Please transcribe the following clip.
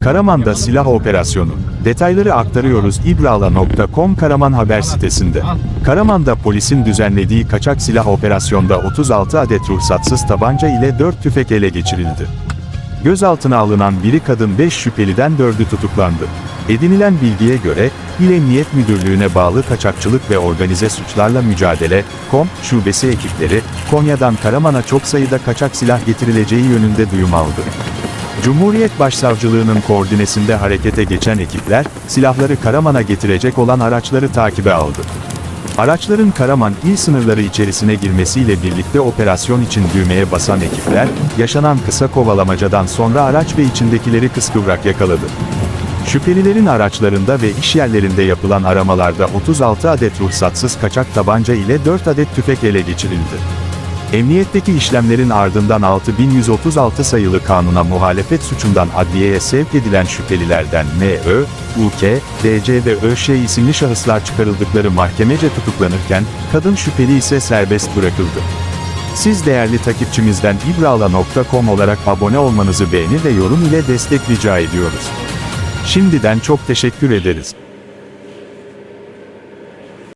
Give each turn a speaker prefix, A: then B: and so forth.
A: Karaman'da silah operasyonu. Detayları aktarıyoruz ibrala.com Karaman haber sitesinde. Karaman'da polisin düzenlediği kaçak silah operasyonda 36 adet ruhsatsız tabanca ile 4 tüfek ele geçirildi. Gözaltına alınan biri kadın 5 şüpheliden 4'ü tutuklandı. Edinilen bilgiye göre, İl Emniyet Müdürlüğü'ne bağlı Kaçakçılık ve Organize Suçlarla Mücadele, KOM, şubesi ekipleri, Konya'dan Karaman'a çok sayıda kaçak silah getirileceği yönünde duyum aldı. Cumhuriyet Başsavcılığı'nın koordinesinde harekete geçen ekipler, silahları Karaman'a getirecek olan araçları takibe aldı. Araçların Karaman il sınırları içerisine girmesiyle birlikte operasyon için düğmeye basan ekipler, yaşanan kısa kovalamacadan sonra araç ve içindekileri kıskıvrak yakaladı. Şüphelilerin araçlarında ve iş yerlerinde yapılan aramalarda 36 adet ruhsatsız kaçak tabanca ile 4 adet tüfek ele geçirildi. Emniyetteki işlemlerin ardından 6136 sayılı kanuna muhalefet suçundan adliyeye sevk edilen şüphelilerden M.Ö., U.K., D.C. ve Ö.Ş. isimli şahıslar çıkarıldıkları mahkemece tutuklanırken, kadın şüpheli ise serbest bırakıldı. Siz değerli takipçimizden ibrala.com olarak abone olmanızı beğeni ve yorum ile destek rica ediyoruz. Şimdiden çok teşekkür ederiz.